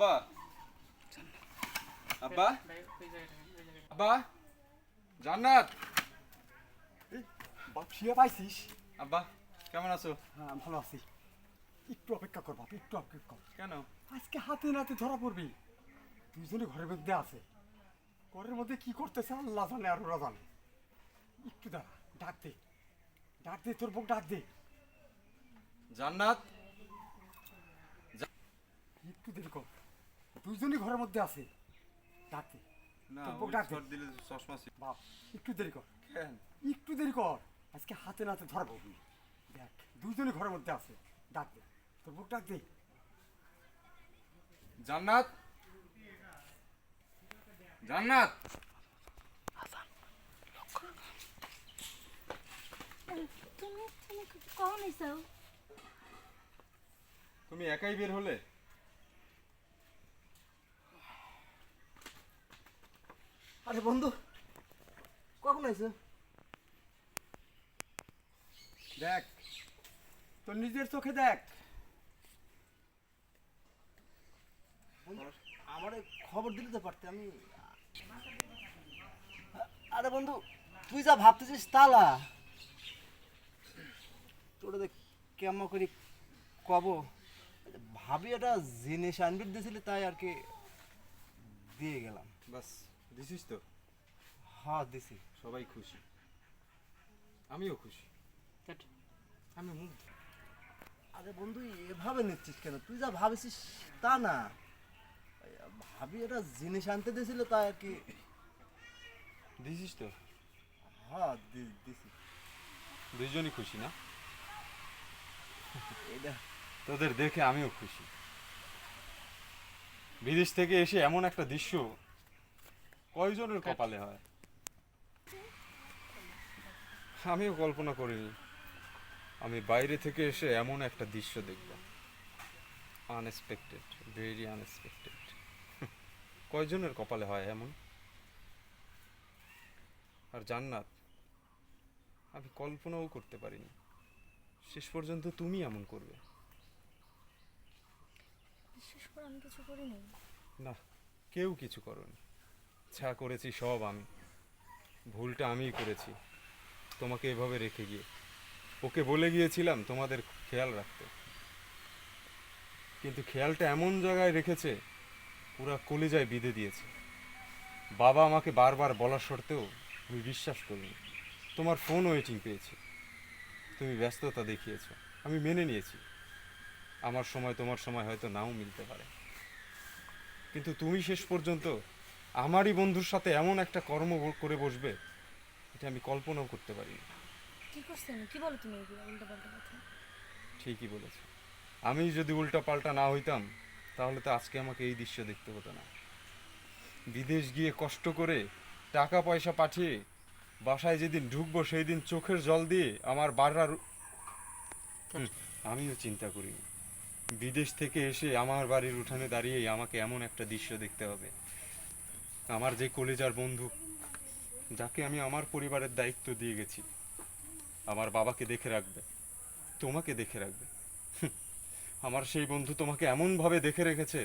আব্বা। আব্বা। আব্বা। জান্নাত। বাপ শুয়ে পাইছিস? আব্বা কেমন আছো? হ্যাঁ ভালো আছি। একটু অপেক্ষা কর বাপ একটু অপেক্ষা কর। কেন? আজকে হাতে নাতে ধরা পড়বি। দুজনে ঘরের মধ্যে আছে। ঘরের মধ্যে কি করতেছে আল্লাহ জানে আর ওরা জানে। একটু দাঁড়া ডাক দে। ডাক দে তোর বুক ডাক দে। জান্নাত। একটু দেরি কর। দুজনই ঘরের মধ্যে আছে। ডাক না তোর বুক ওই ডাক। দিলে চশমা ছিল। বাপ একটু দেরি কর। কেন? একটু দেরি কর। আজকে হাতে নাতে ধরা পড়বি দেখ দুজনই ঘরের মধ্যে আছে। ডাক তোর বুক ডাক দে জান্নাত? জান্নাত তুমি তুমি কখন এসো তুমি একাই বের হলে? আরে বন্ধু কখন আইছো? দেখ তোর নিজের চোখে দেখ। আমার খবর দিলে তো পারতে আমি আরে বন্ধু তুই যা ভাবতেছিস তালা তোরা দেখ কেমন করি কব। ভাবি একটা জিনিস আনবি দিয়েছিলি তাই আর কি দিয়ে গেলাম। বাস। দিছিস তো? হ্যাঁ দিছি সবাই খুশি। আমিও খুশি। আমি মুগ্ধ। আরে বন্ধু এভাবে নিচ্ছিস কেন? তুই যা ভাবছিস তা না। ভাবি এটা জিনিস আনতে দিয়েছিল তাই আর কি। দিছিস তো? হ্যাঁ দি- দিছি। দুইজনই খুশি না? এটা তোদের দেখে আমিও খুশি। বিদেশ থেকে এসে এমন একটা দৃশ্য কয়জনের কপালে হয়? আমিও কল্পনা করিনি। আমি বাইরে থেকে এসে এমন একটা দৃশ্য দেখব। আনএক্সপেক্টেড ভেরি আনএক্সপেক্টেড কয়জনের কপালে হয় এমন? আর জান্নাত আমি কল্পনাও করতে পারিনি। শেষ পর্যন্ত তুমি এমন করবে। বিশেষ করে আমি কিছু করিনি। না কেউ কিছু করনি। যা করেছি সব আমি। ভুলটা আমিই করেছি। তোমাকে এভাবে রেখে গিয়ে। ওকে বলে গিয়েছিলাম তোমাদের খেয়াল রাখতে। কিন্তু খেয়ালটা এমন জায়গায় রেখেছে, পুরা কলিজায় বিঁধে দিয়েছে। বাবা আমাকে বারবার বলা সত্ত্বেও আমি বিশ্বাস করিনি। তোমার ফোন ওয়েটিং পেয়েছি। তুমি ব্যস্ততা দেখিয়েছ। আমি মেনে নিয়েছি। আমার সময় তোমার সময় হয়তো নাও মিলতে পারে। কিন্তু তুমি শেষ পর্যন্ত আমারই বন্ধুর সাথে এমন একটা কর্ম করে বসবে এটা আমি কল্পনাও করতে পারিনি কি করছি আমি কি বলো তুমি এগুলো? কথা। ঠিকই বলেছে। আমি যদি উল্টা পাল্টা না হইতাম তাহলে তো আজকে আমাকে এই দৃশ্য দেখতে হতো না। বিদেশ গিয়ে কষ্ট করে টাকা পয়সা পাঠিয়ে বাসায় যেদিন ঢুকবো সেই দিন চোখের জল দিয়ে আমার বাড়ার আমিও চিন্তা করিনি বিদেশ থেকে এসে আমার বাড়ির উঠানে দাঁড়িয়ে আমাকে এমন একটা দৃশ্য দেখতে হবে। আমার যে কলেজার বন্ধু, যাকে আমি আমার পরিবারের দায়িত্ব দিয়ে গেছি, আমার বাবাকে দেখে রাখবে, তোমাকে দেখে রাখবে। আমার সেই বন্ধু তোমাকে এমনভাবে দেখে রেখেছে,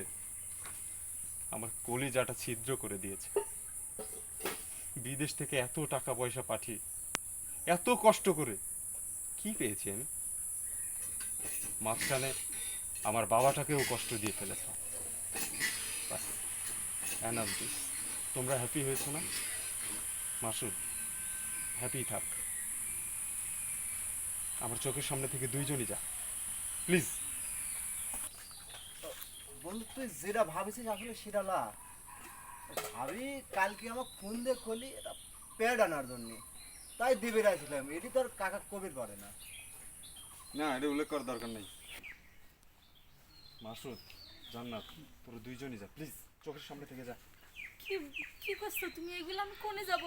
আমার কলিজাটা ছিদ্র করে দিয়েছে। বিদেশ থেকে এত টাকা পয়সা পাঠিয়ে, এত কষ্ট করে কি পেয়েছি আমি? মাঝখানে আমার বাবাটাকেও কষ্ট দিয়ে ফেলেছে। এনাফ দিস তোমরা হ্যাপি হয়েছো না? মাসুদ হ্যাপি থাক। আমার চোখের সামনে থেকে দুইজনই যা। প্লিজ বন্ধু তুই যেটা ভাবিছিস আসলে সেটা না ভাবি কালকে আমার ফোন দিয়ে খলি এটা প্যাড আনার জন্য। তাই দিবে রাখছিলাম এটি তোর কাকা কবির করে না। না এটা উল্লেখ করার দরকার নেই। মাসুদ জান্নাত তোরা দুইজনই যা। প্লিজ চোখের সামনে থেকে যা। কি কি করছ তুমি? এগুলো আমি কোনে যাব?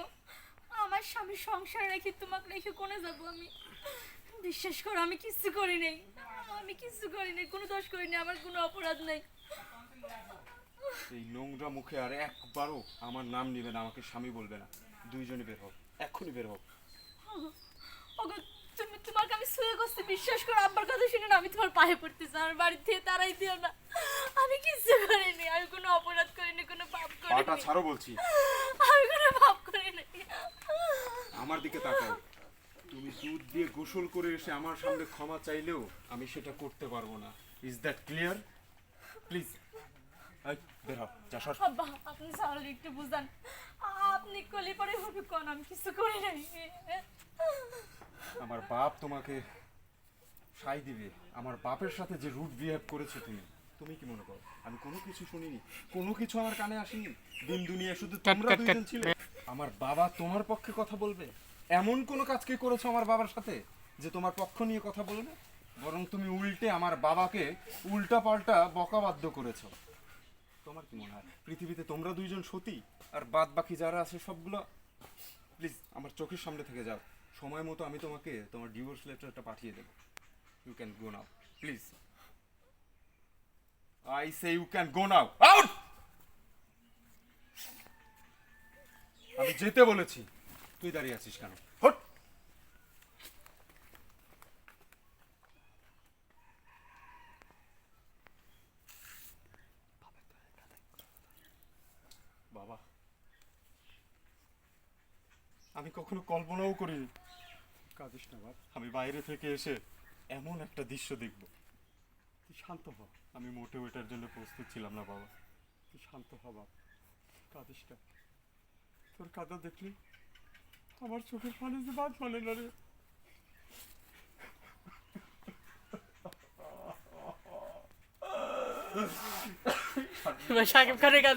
আমার স্বামীর সংসার রেখে তোমাকে রেখে কোনে যাব আমি? বিশ্বাস করো আমি কিচ্ছু করি নাই। আমি কিচ্ছু করি নাই কোনো দোষ করি নাই আমার কোনো অপরাধ নাই। এই নোংরা মুখে আর একবারও আমার নাম নিবে না আমাকে স্বামী বলবে না। দুইজনই বের হোক এক্ষুনি বের হোক ওগো তুমি তোমাকে আমি শুয়ে করছি বিশ্বাস করো আব্বার কথা শুনে না আমি তোমার পায়ে পড়তেছি আমার বাড়ি থেকে তারাই দিও না। আমি কিছু করিনি আমি কোনো অপরাধ করিনি কোনো পাপ করিনি। পাটা ছাড়ো বলছি। আমি কোনো পাপ করিনি। আমার দিকে তাকাও। তুমি দুধ দিয়ে গোসল করে এসে আমার সামনে ক্ষমা চাইলেও আমি সেটা করতে পারব না। ইজ দ্যাট ক্লিয়ার প্লিজ আপনি সাহলে একটু বুঝান। আপনি কলি পরে হবে কোন? আমি কিছু করি নাই। আমার বাপ তোমাকে সাই দিবে। আমার বাপের সাথে যে রুট বিহেভ করেছ তুমি তুমি কি মনে করো? আমি কোনো কিছু শুনিনি কোনো কিছু আমার কানে আসেনি। দিন দুনিয়া শুধু তোমরা দুইজন ছিলে। আমার বাবা তোমার পক্ষে কথা বলবে। এমন কোনো কাজ কি করেছ আমার বাবার সাথে যে তোমার পক্ষ নিয়ে কথা বলবে? বরং তুমি উল্টে আমার বাবাকে উল্টা পাল্টা বকাবাধ্য করেছ। তোমার কি মনে হয়? পৃথিবীতে তোমরা দুইজন সতী আর বাদ বাকি যারা আছে সবগুলো? প্লিজ আমার চোখের সামনে থেকে যাও। সময় মতো আমি তোমাকে তোমার ডিভোর্স লেটারটা পাঠিয়ে দেবো। You can go now please I say you can go now out আমি যেতে বলেছি। তুই দাঁড়িয়ে আছিস কেন? বাবা। আমি কখনো কল্পনাও করিনি। কাঁদিস না, বাপ। আমি বাইরে থেকে এসে এমন একটা দৃশ্য দেখব। তুই শান্ত হ। আমি মোটেও এটার জন্য প্রস্তুত ছিলাম না বাবা। তুই শান্ত হ বাবা কাঁদিস না। তোর কাদা দেখলি? আমার চোখের পানি যে বাদ মানে না রে। সাকিব খানের